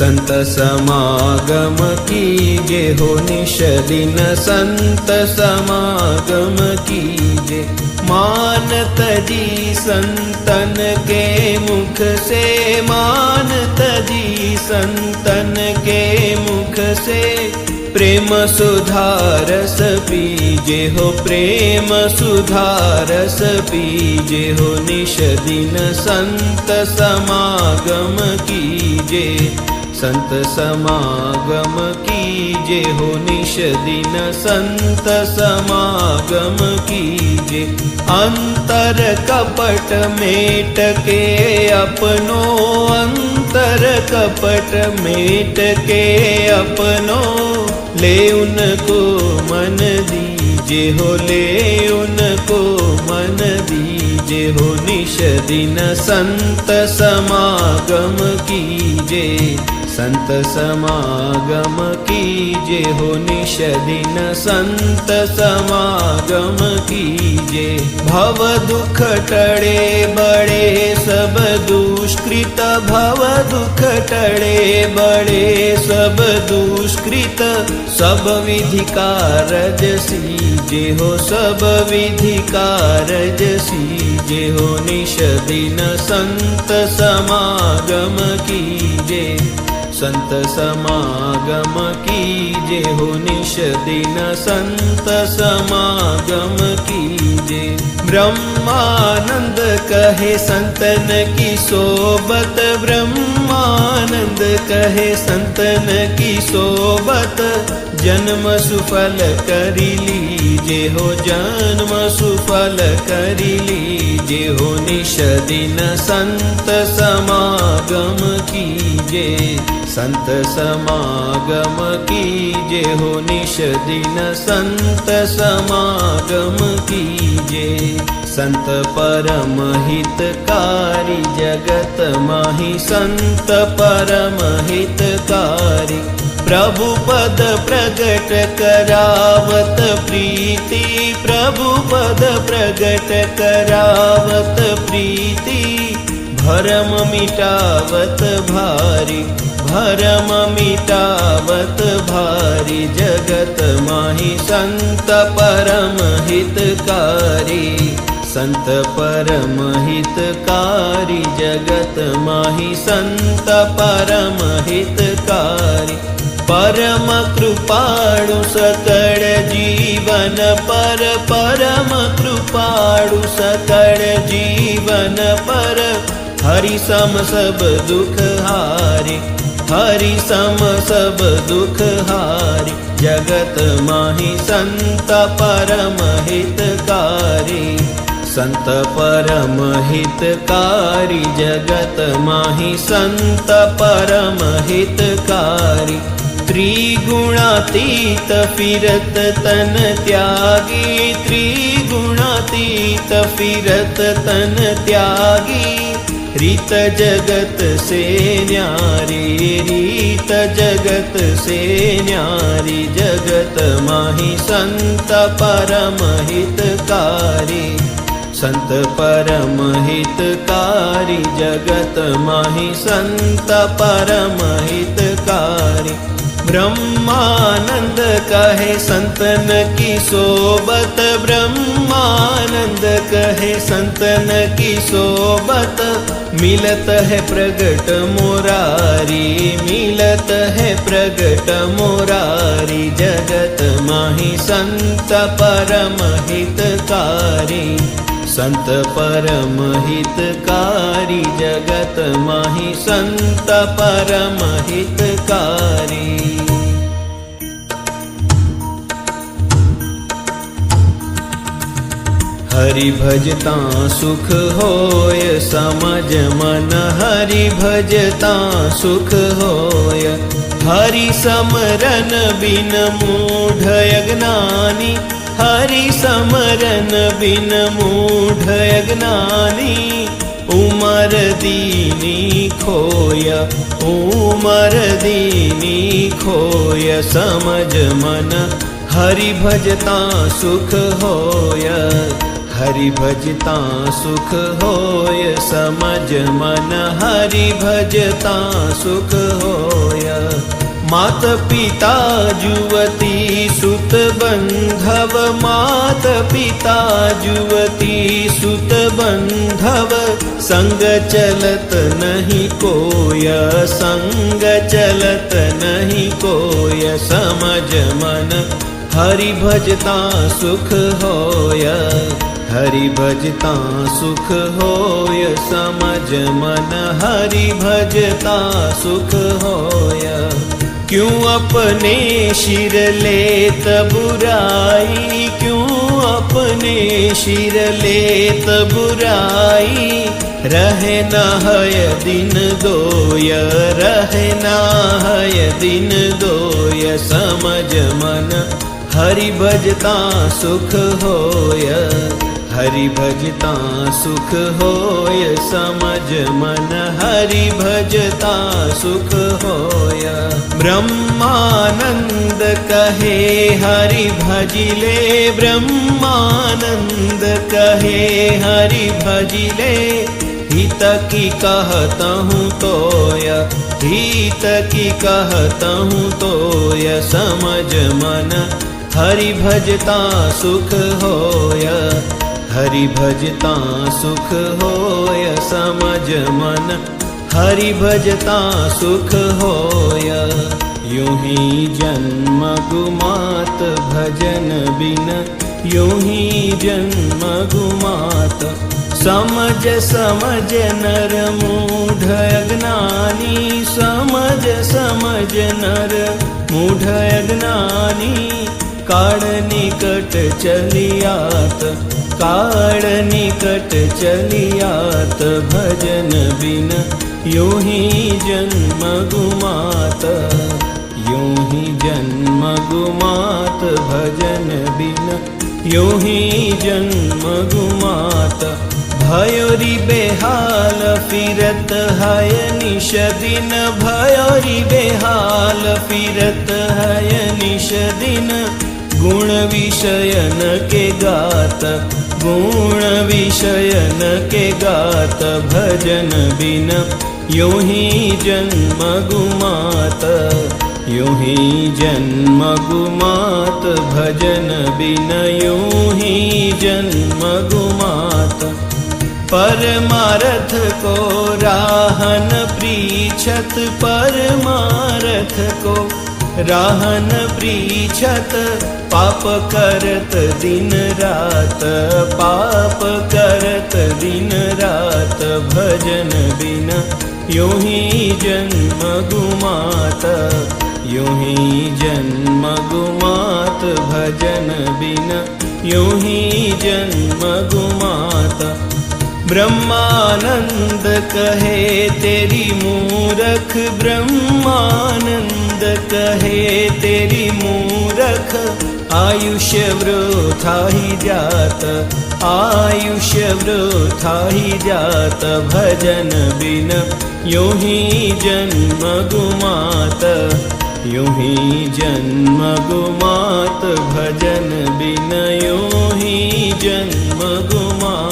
संत समागम कीजे, हो निश दिन संत समागम की कीजे। मानत जी संतन के मुख से, मानत जी संतन के मुख से। प्रेम सुधारस पीजे, हो प्रेम सुधारस पीजे, हो निश दिन संत समागम कीजे। संत समागम कीजे हो निश दिन संत समागम कीजे। अंतर कपट मेट के अपनो, अंतर कपट मेट के अपनो। ले उनको मन दीजे हो ले उनको मन दीजे हो निश दिन संत समागम कीजे। संत समागम कीजे हो निश दिन संत समागम कीजे। भव दुख टड़े बड़े सब दुष्कृत भव दुख टड़े बड़े सब दुष्कृत सब विधि कारज सीजे हो, सब विधि कारज सीजे हो निश दिन संत समागम कीजे। संत समागम कीजे, हो निश दिन संत समागम कीजे। ब्रह्मानंद कहे, संतन की सोबत ब्रह्मानंद कहे, संतन की सोबत जन्म सुफल करी लीजे हो जन्म सुफल करी लीजे हो निश दिन संत समागम कीजे। संत समागम कीजे हो निश दिन संत समागम कीजे। संत परम हितकारी जगत माही संत परम हितकारी प्रभु पद प्रगट करावत प्रीति प्रभु पद प्रगट करावत प्रीति। भरम मिटावत भारी भरम मिटावत भारी। जगत माही संत परम हितकारी संत परम हितकारी। जगत माही संत परम हितकारी परम कृपाणु सकळ जीवन पर परम कृपाणु सकळ जीवन पर। हरि सम सब दुख हारे हरि सम सब दुख हारी। जगत माही संत परम हितकारी संत परम हितकारी। जगत माही संत परम हितकारी त्रिगुणातीत फिरत तन त्यागी त्रिगुणातीत फिरत तन त्यागी। रीत जगत से न्यारी रीत जगत से न्यारी जगत माही संत परम हितकारी संत परम हितकारी जगत माही संत परम हितकारी ब्रह्मानंद कहे, संतन की सोबत ब्रह्मानंद कहे, संतन की सोबत मिलत है प्रगट मोरारी, मिलत है प्रगट मोरारी, जगत माही संत परम हितकारी। संत परम हितकारी, जगत माही संत परम हितकारी। हरि भजता सुख होय, समझ मन हरि भजता सुख होय। हरि समरन बिन मूढ़ अज्ञानी हरि समरन बिन मूढ़ अज्ञानी उमर दीनी खोय, उमर दीनी खोय, समझ मन हरि भजता सुख होय। हरि भजता सुख होय, समझ मन हरि भजता सुख होय। मात पिता जुवती, सुत बंधव मात पिता जुवती, सुत बंधव संग चलत नहीं कोय, संग चलत नहीं कोय, समझ मन हरि भजता सुख होय। हरि भजता सुख होय समझ मन, हरि भजता सुख होय। क्यों अपने शिर ले बुराई, क्यों अपने शिर ले बुराई? रहे न हय दिन दोय, रहे न हय दिन दोय, समझ मन, हरि भजता सुख होय। हरि भजता सुख होय समझ मन, हरि भजता सुख होय। ब्रह्मानंद कहे हरि भजिले ब्रह्मानंद कहे हरि भजिले हित की कहता हूँ तोय, हित की कहता हूँ तोय, समझ मन, हरि भजता सुख होय। हरि भजता सुख होय समझ मन। हरि भजता सुख होय, यूँ ही जन्म गुमात भजन बिन। यूँ ही जन्म गुमात समझ समझ नर मूढ़ अज्ञानी। समझ समझ नर मूढ़ अज्ञानी। काळ निकट चलियात काळ निकट चलियात भजन बिन यो ही जन्म गुमात। यो ही जन्म गुमात भजन बिन यो ही जन्म गुमात। भयोरी बेहाल फिरत हय निश दिन भयोरी बेहाल फिरत हय निश दिन। गुण विषयन के गात गुण विषयन के गात भजन बिन। यो ही जन्म गुमात यो ही जन्म गुमात भजन बिन। यो ही जन्म गुमात। परमारथ को राहन प्रीछत परमारथ को राहन प्रीछत पाप करत दिन रात। पाप करत दिन रात, भजन बिन यो ही जन्म गुमात। यो ही जन्म गुमात, भजन बिन यो ही जन्म गुमात। ब्रह्मानंद कहे, तेरी मूरख ब्रह्मानंद कहे, तेरी मूरख आयुष्य वृथा ही जात आयुष्य वृथा ही जात भजन बिन यो ही जन्म गुमात यो ही जन्म गुमात भजन बिन यो ही जन्म गुमात